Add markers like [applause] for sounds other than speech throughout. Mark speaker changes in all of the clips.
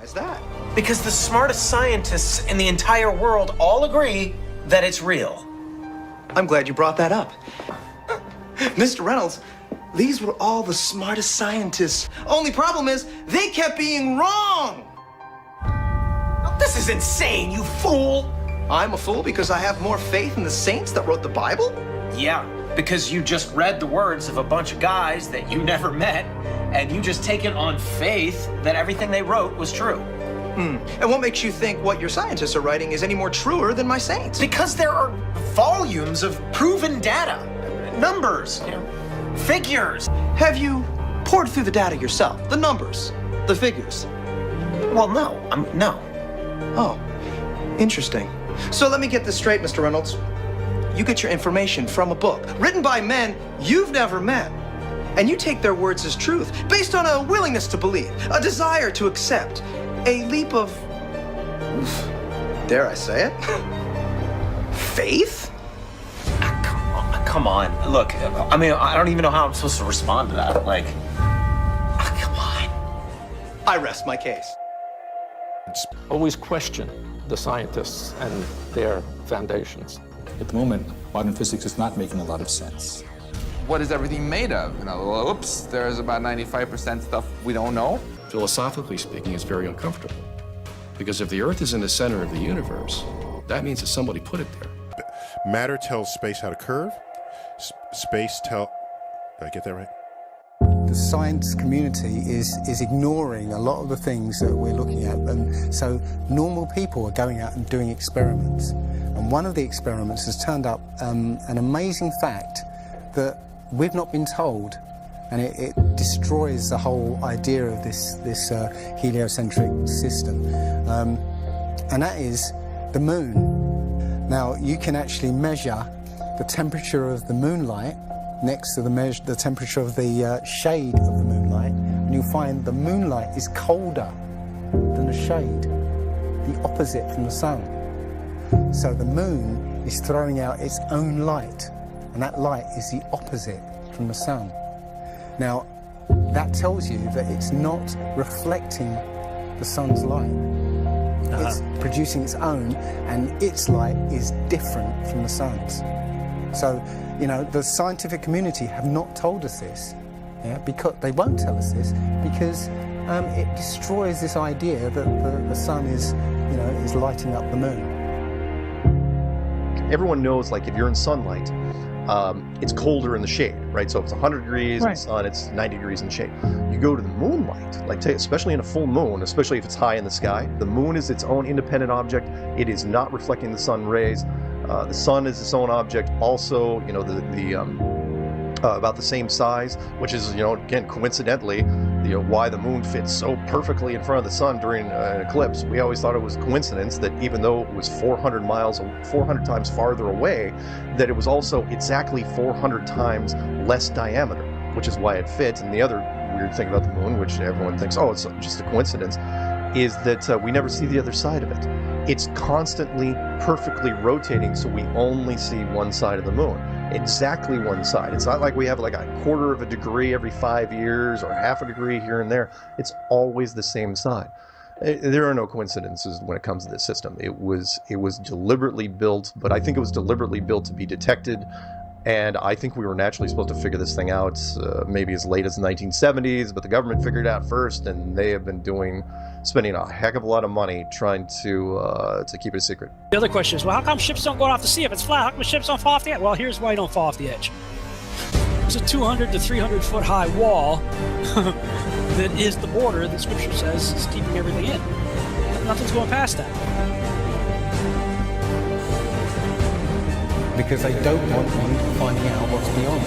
Speaker 1: Why is that?
Speaker 2: Because the smartest scientists in the entire world all agree that it's real.
Speaker 1: I'm glad you brought that up. Mr. Reynolds, these were all the smartest scientists. Only problem is, they kept being wrong!
Speaker 2: This is insane, you fool!
Speaker 1: I'm a fool because I have more faith in the saints that wrote the Bible?
Speaker 2: Yeah, because you just read the words of a bunch of guys that you never met, and you just take it on faith that everything they wrote was true. Hmm.
Speaker 1: And what makes you think what your scientists are writing is any more truer than my saints?
Speaker 2: Because there are volumes of proven data, numbers, you know, figures.
Speaker 1: Have you poured through the data yourself? The numbers, the figures?
Speaker 2: Well, no, I'm no.
Speaker 1: Oh, interesting. So let me get this straight, Mr. Reynolds. You get your information from a book written by men you've never met. And you take their words as truth based on a willingness to believe, a desire to accept, a leap of. dare I say it? [laughs] Faith?
Speaker 2: Come on, come on. Look, I mean, I don't even know how I'm supposed to respond to that. Like, ah, come on.
Speaker 1: I rest my case.
Speaker 3: always question the scientists and their foundations.
Speaker 4: At the moment, modern physics is not making a lot of sense.
Speaker 5: What is everything made of? You know, oops, there's about 95% stuff we don't know.
Speaker 6: Philosophically speaking, it's very uncomfortable. Because if the Earth is in the center of the universe, that means that somebody put it there.
Speaker 7: Matter tells space how to curve. S- space tell. Did I get that right?
Speaker 8: The science community is, is ignoring a lot of the things that we're looking at. And so normal people are going out and doing experiments. And one of the experiments has turned up um, an amazing fact that we've not been told. And it, it destroys the whole idea of this, this uh, heliocentric system. Um, and that is the moon. Now, you can actually measure the temperature of the moonlight next to the, measure, the temperature of the uh, shade of the moonlight, and you'll find the moonlight is colder than the shade, the opposite from the sun. So the moon is throwing out its own light, and that light is the opposite from the sun. Now, that tells you that it's not reflecting the sun's light. It's producing its own, and its light is different from the sun's. So, you know, the scientific community have not told us this. Yeah, because they won't tell us this because um, it destroys this idea that the, the sun is, you know, is lighting up the moon.
Speaker 9: everyone knows like if you're in sunlight um, it's colder in the shade right so if it's 100 degrees in the sun it's 90 degrees in the shade you go to the moonlight like especially in a full moon especially if it's high in the sky the moon is its own independent object it is not reflecting the sun rays uh, the sun is its own object also you know the, the um, uh, about the same size which is you know again coincidentally you know why the moon fits so perfectly in front of the sun during an eclipse. We always thought it was coincidence that even though it was 400 miles 400 times farther away that it was also exactly 400 times less diameter which is why it fits and the other weird thing about the moon which everyone thinks oh it's just a coincidence is that uh, we never see the other side of it. It's constantly perfectly rotating so we only see one side of the moon. Exactly one side. It's not like we have like a quarter of a degree every five years or half a degree here and there. It's always the same side. Eh, there are no coincidences when it comes to this system. It was it was deliberately built but i think it was deliberately built to be detected and I think we were naturally supposed to figure this thing out uh, maybe as late as the 1970s, but the government figured it out first, and they have been doing, spending a heck of a lot of money trying to uh, to keep it a secret.
Speaker 10: The other question is, well, how come ships don't go off the sea if it's flat? How come ships don't fall off the edge? Well, here's why you don't fall off the edge. There's a 200 to 300 foot high wall [laughs] that is the border that Scripture says is keeping everything in. Nothing's going past that.
Speaker 8: Because they don't want you finding out what's beyond.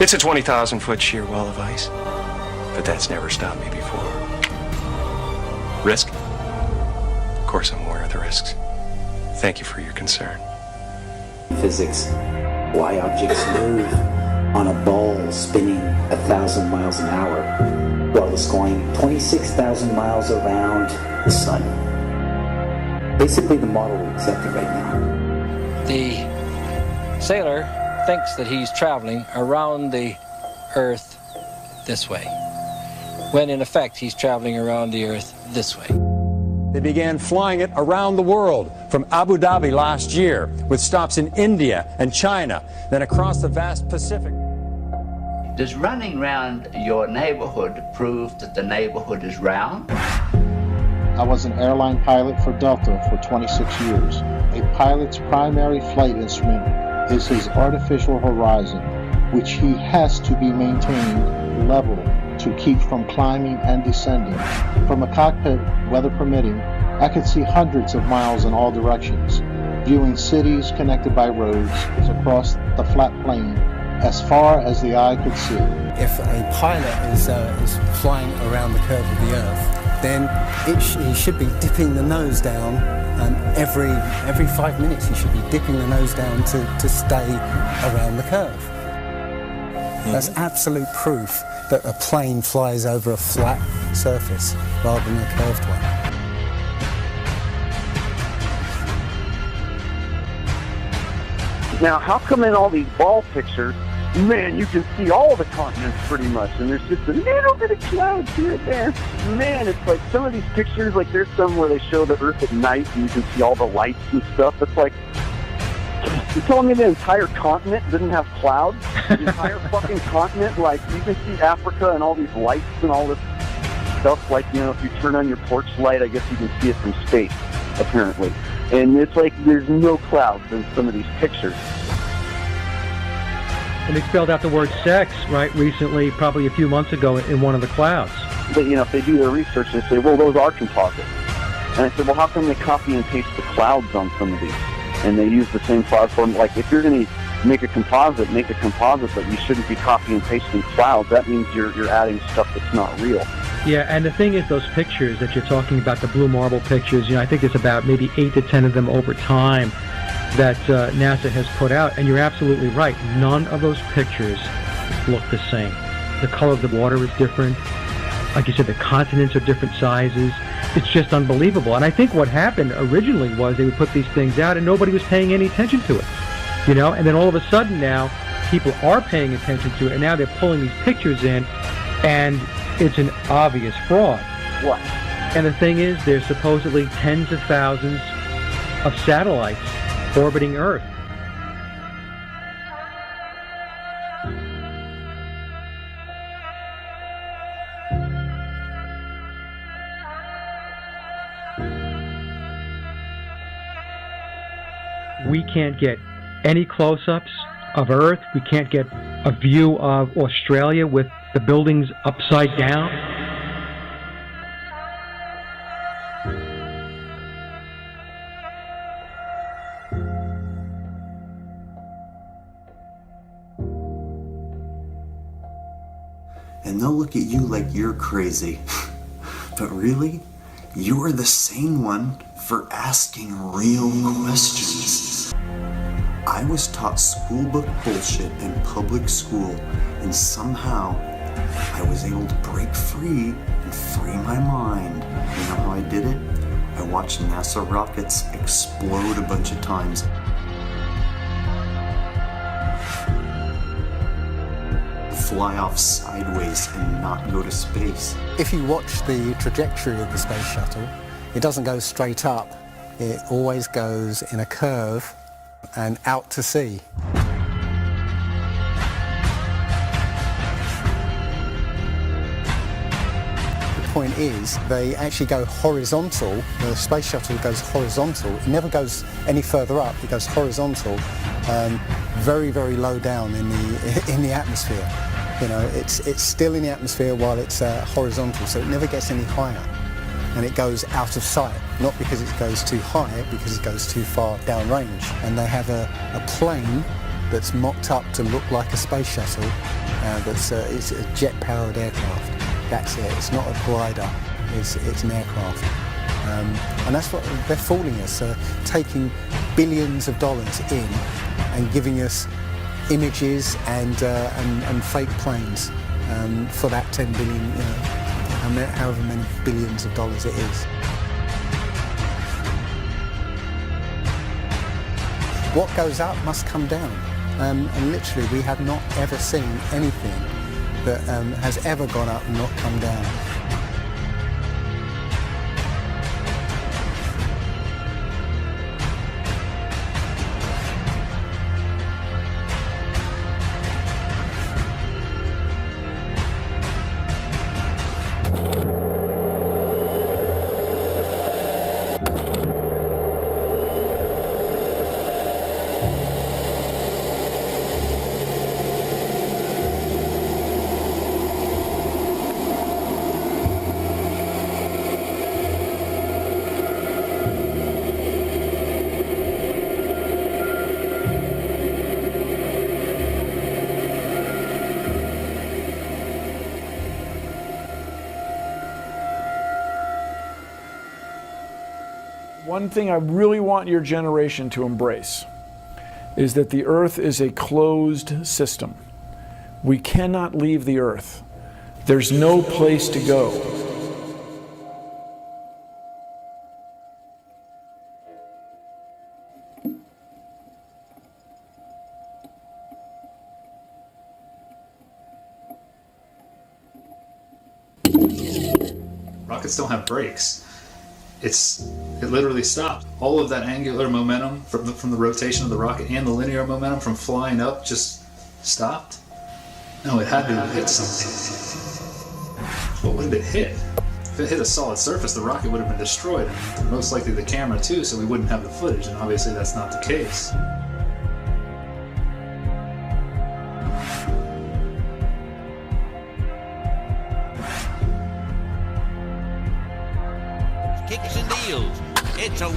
Speaker 6: It's a 20,000 foot sheer wall of ice. But that's never stopped me before. Risk? Of course, I'm aware of the risks. Thank you for your concern.
Speaker 11: physics why objects move on a ball spinning a thousand miles an hour while it's going 26,000 miles around the sun. Basically, the model we accepted right now.
Speaker 10: The sailor thinks that he's traveling around the Earth this way.
Speaker 12: when in effect he's traveling around the Earth this way.
Speaker 13: They began flying it around the world from Abu Dhabi last year, with stops in India and China, then across the vast Pacific.
Speaker 14: Does running around your neighborhood prove that the neighborhood is round?
Speaker 15: I was an airline pilot for Delta for 26 years. A pilot's primary flight instrument is his artificial horizon, which he has to be maintained level to keep from climbing and descending. From a cockpit, weather permitting, I could see hundreds of miles in all directions, viewing cities connected by roads across the flat plain as far as the eye could see.
Speaker 8: If a pilot is, uh, is flying around the curve of the Earth, then it sh- he should be dipping the nose down um, every every five minutes. He should be dipping the nose down to, to stay around the curve. That's absolute proof that a plane flies over a flat surface rather than a curved one.
Speaker 16: Now, how come in all these ball pictures, man, you can see all the continents pretty much, and there's just a little bit of clouds here and there. Man, it's like some of these pictures, like there's some where they show the Earth at night, and you can see all the lights and stuff. It's like, [sniffs] you're telling me the entire continent didn't have clouds? The entire [laughs] fucking continent, like you can see Africa and all these lights and all this stuff. Like you know, if you turn on your porch light, I guess you can see it from space, apparently. And it's like there's no clouds in some of these pictures.
Speaker 17: And they spelled out the word sex, right, recently, probably a few months ago, in one of the clouds.
Speaker 16: But you know, if they do their research, they say, well, those are composites. And I said, well, how come they copy and paste the clouds on some of these? And they use the same cloud form. Like, if you're going to make a composite, make a composite, but you shouldn't be copying and pasting clouds. That means you're you're adding stuff that's not real.
Speaker 17: Yeah, and the thing is, those pictures that you're talking about, the blue marble pictures, you know, I think there's about maybe eight to ten of them over time that uh, NASA has put out, and you're absolutely right. None of those pictures look the same. The color of the water is different. Like you said, the continents are different sizes. It's just unbelievable. And I think what happened originally was they would put these things out, and nobody was paying any attention to it. You know, and then all of a sudden now, people are paying attention to it, and now they're pulling these pictures in, and it's an obvious fraud.
Speaker 16: What?
Speaker 17: And the thing is, there's supposedly tens of thousands of satellites orbiting Earth. We can't get any close ups of Earth. We can't get a view of Australia with the buildings upside down.
Speaker 18: And they'll look at you like you're crazy. [laughs] but really, you're the sane one for asking real questions. I was taught schoolbook bullshit in public school, and somehow I was able to break free and free my mind. You know how I did it? I watched NASA rockets explode a bunch of times. Fly off sideways and not go to space.
Speaker 8: If you watch the trajectory of the space shuttle, it doesn't go straight up. It always goes in a curve and out to sea. The point is, they actually go horizontal. The space shuttle goes horizontal. It never goes any further up. It goes horizontal, um, very, very low down in the [laughs] in the atmosphere. You know, it's it's still in the atmosphere while it's uh, horizontal, so it never gets any higher. And it goes out of sight, not because it goes too high, because it goes too far downrange. And they have a, a plane that's mocked up to look like a space shuttle. Uh, that's uh, it's a jet-powered aircraft. That's it. It's not a glider. It's it's an aircraft. Um, and that's what they're fooling us, uh, taking billions of dollars in and giving us images and, uh, and, and fake planes um, for that 10 billion, you know, however many billions of dollars it is. What goes up must come down. Um, and literally, we have not ever seen anything that um, has ever gone up and not come down.
Speaker 19: One thing I really want your generation to embrace is that the Earth is a closed system. We cannot leave the Earth. There's no place to go.
Speaker 4: Rockets don't have brakes. It's it literally stopped. All of that angular momentum from the from the rotation of the rocket and the linear momentum from flying up just stopped. No, it had to hit something. What would it hit? If it hit a solid surface, the rocket would have been destroyed, and most likely the camera too, so we wouldn't have the footage, and obviously that's not the case.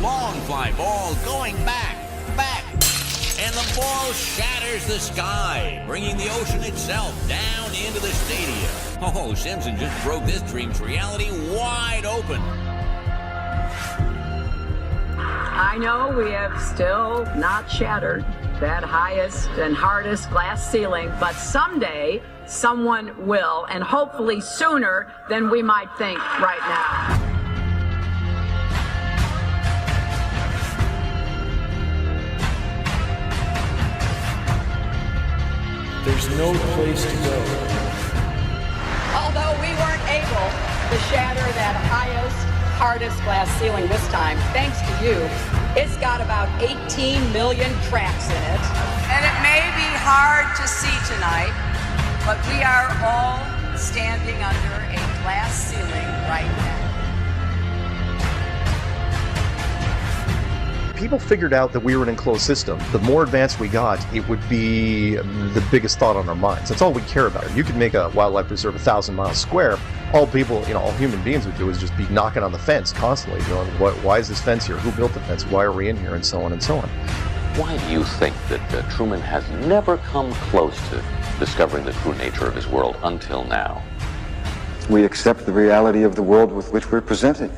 Speaker 20: Long fly ball going back, back, and the ball shatters the sky, bringing the ocean itself down into the stadium. Oh, Simpson just broke this dream's reality wide open.
Speaker 21: I know we have still not shattered that highest and hardest glass ceiling, but someday someone will, and hopefully sooner than we might think right now.
Speaker 19: There's no place to go.
Speaker 21: Although we weren't able to shatter that highest, hardest glass ceiling this time, thanks to you, it's got about 18 million cracks in it. And it may be hard to see tonight, but we are all standing under a glass ceiling right now.
Speaker 9: People figured out that we were an enclosed system, the more advanced we got, it would be the biggest thought on our minds. That's all we care about. You could make a wildlife preserve a thousand miles square. All people, you know, all human beings would do is just be knocking on the fence constantly, going, what, why is this fence here? Who built the fence? Why are we in here? And so on and so on.
Speaker 16: Why do you think that uh, Truman has never come close to discovering the true nature of his world until now?
Speaker 6: We accept the reality of the world with which we're presented.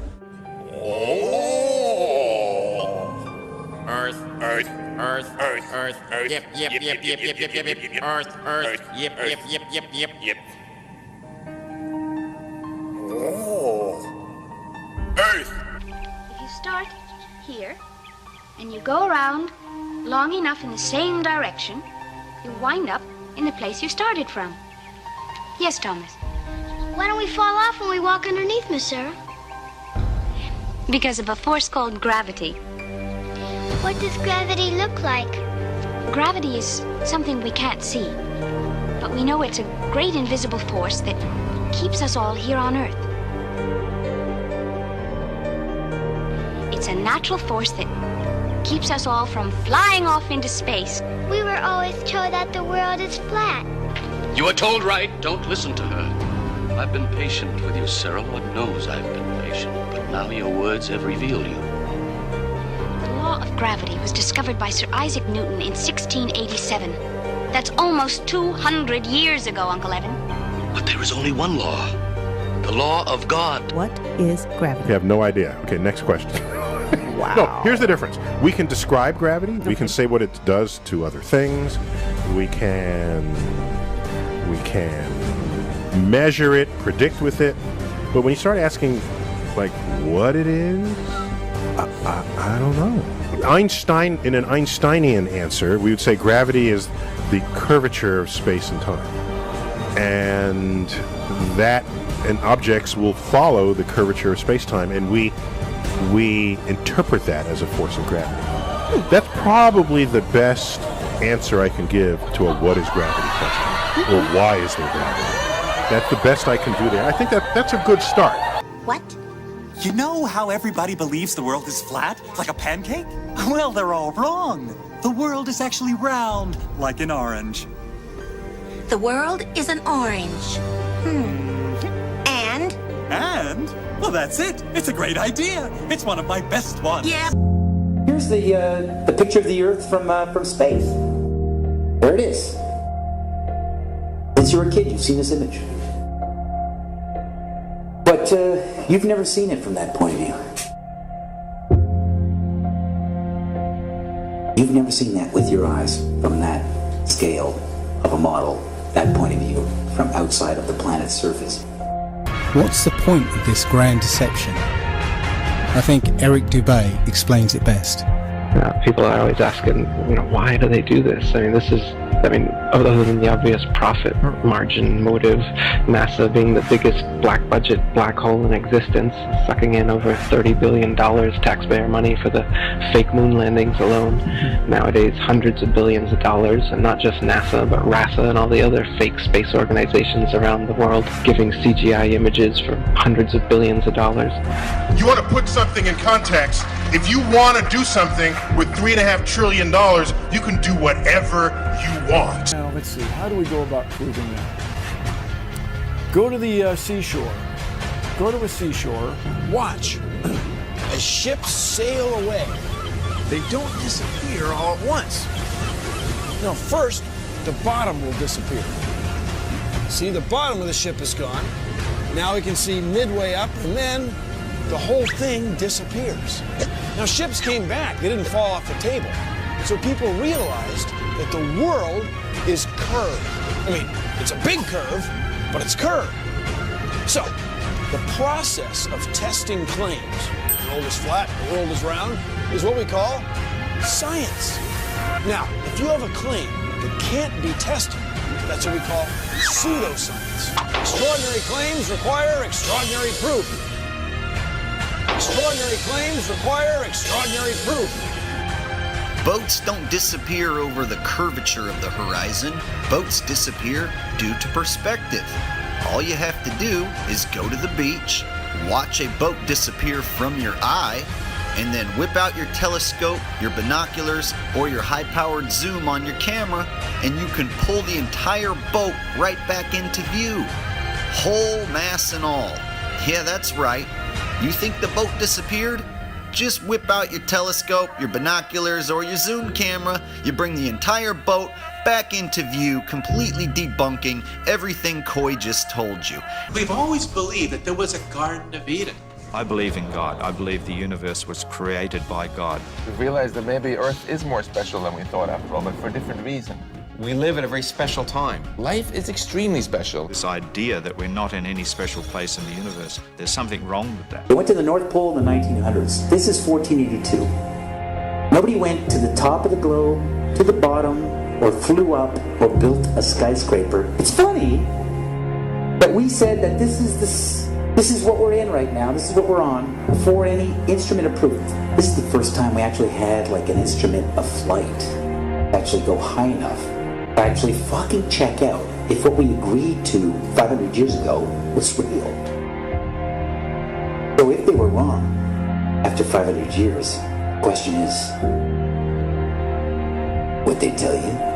Speaker 20: Earth, Earth, Earth, Earth, Earth, yep, yep, yep, yep, yep, yep, yep, yep, Earth, Earth, yep, yep, yep, yep, yep, yep. Earth.
Speaker 22: If you start here and you go around long enough in the same direction, you wind up in the place you started from. Yes, Thomas.
Speaker 23: Why don't we fall off when we walk underneath, Miss Sarah?
Speaker 22: Because of a force called gravity.
Speaker 23: What does gravity look like?
Speaker 22: Gravity is something we can't see, but we know it's a great invisible force that keeps us all here on Earth. It's a natural force that keeps us all from flying off into space.
Speaker 23: We were always told that the world is flat.
Speaker 24: You are told right. Don't listen to her. I've been patient with you, Sarah. Lord knows I've been patient. But now your words have revealed you.
Speaker 22: The law of gravity was discovered by Sir Isaac Newton in 1687. That's almost 200 years ago, Uncle Evan.
Speaker 24: But there is only one law the law of God.
Speaker 25: What is gravity?
Speaker 7: You have no idea. Okay, next question. [laughs] wow. No, here's the difference. We can describe gravity. We can say what it does to other things. We can we can measure it, predict with it. But when you start asking like what it is, I, I, I don't know. Einstein in an Einsteinian answer, we would say gravity is the curvature of space and time. and that and objects will follow the curvature of space-time, and we we interpret that as a force of gravity. That's probably the best answer I can give to a what is gravity question, or why is there gravity. That's the best I can do there. I think that that's a good start.
Speaker 25: What? You know how everybody believes the world is flat, like a pancake? [laughs] Well, they're all wrong. The world is actually round, like an orange.
Speaker 23: The world is an orange. Hmm. And?
Speaker 25: And? Well, that's it. It's a great idea. It's one of my best ones.
Speaker 23: Yeah.
Speaker 26: Here's the uh, the picture of the Earth from uh, from space. There it is. Since you were a kid, you've seen this image, but uh, you've never seen it from that point of view. You've never seen that with your eyes from that scale of a model, that point of view from outside of the planet's surface.
Speaker 8: What's the point of this grand deception? I think Eric Dubay explains it best.
Speaker 27: Uh, people are always asking, you know, why do they do this? I mean, this is, I mean, other than the obvious profit margin motive, NASA being the biggest black budget black hole in existence, sucking in over $30 billion taxpayer money for the fake moon landings alone. Nowadays, hundreds of billions of dollars, and not just NASA, but RASA and all the other fake space organizations around the world giving CGI images for hundreds of billions of dollars.
Speaker 28: You want to put something in context. If you want to do something with three and a half trillion dollars, you can do whatever you want.
Speaker 29: Now, let's see. How do we go about proving that? Go to the uh, seashore. Go to a seashore.
Speaker 19: Watch. [clears throat] As ships sail away, they don't disappear all at once. Now, first, the bottom will disappear. See, the bottom of the ship is gone. Now we can see midway up, and then the whole thing disappears. Now, ships came back, they didn't fall off the table. So people realized that the world is curved. I mean, it's a big curve, but it's curved. So, the process of testing claims, the world is flat, the world is round, is what we call science. Now, if you have a claim that can't be tested, that's what we call pseudoscience. Extraordinary claims require extraordinary proof. Extraordinary claims require extraordinary proof.
Speaker 22: Boats don't disappear over the curvature of the horizon. Boats disappear due to perspective. All you have to do is go to the beach, watch a boat disappear from your eye, and then whip out your telescope, your binoculars, or your high powered zoom on your camera, and you can pull the entire boat right back into view. Whole mass and all. Yeah, that's right. You think the boat disappeared? Just whip out your telescope, your binoculars, or your zoom camera. You bring the entire boat back into view, completely debunking everything Coy just told you.
Speaker 30: We've always believed that there was a Garden of Eden.
Speaker 31: I believe in God. I believe the universe was created by God.
Speaker 32: We realized that maybe Earth is more special than we thought after all, but for a different reason.
Speaker 31: We live at a very special time.
Speaker 32: Life is extremely special.
Speaker 31: This idea that we're not in any special place in the universe, there's something wrong with that.
Speaker 26: They went to the North Pole in the 1900s. This is 1482. Nobody went to the top of the globe, to the bottom, or flew up, or built a skyscraper. It's funny that we said that this is this. This is what we're in right now. This is what we're on before any instrument of proof. This is the first time we actually had like an instrument of flight actually go high enough to actually fucking check out if what we agreed to 500 years ago was real. So if they were wrong after 500 years, the question is, would they tell you?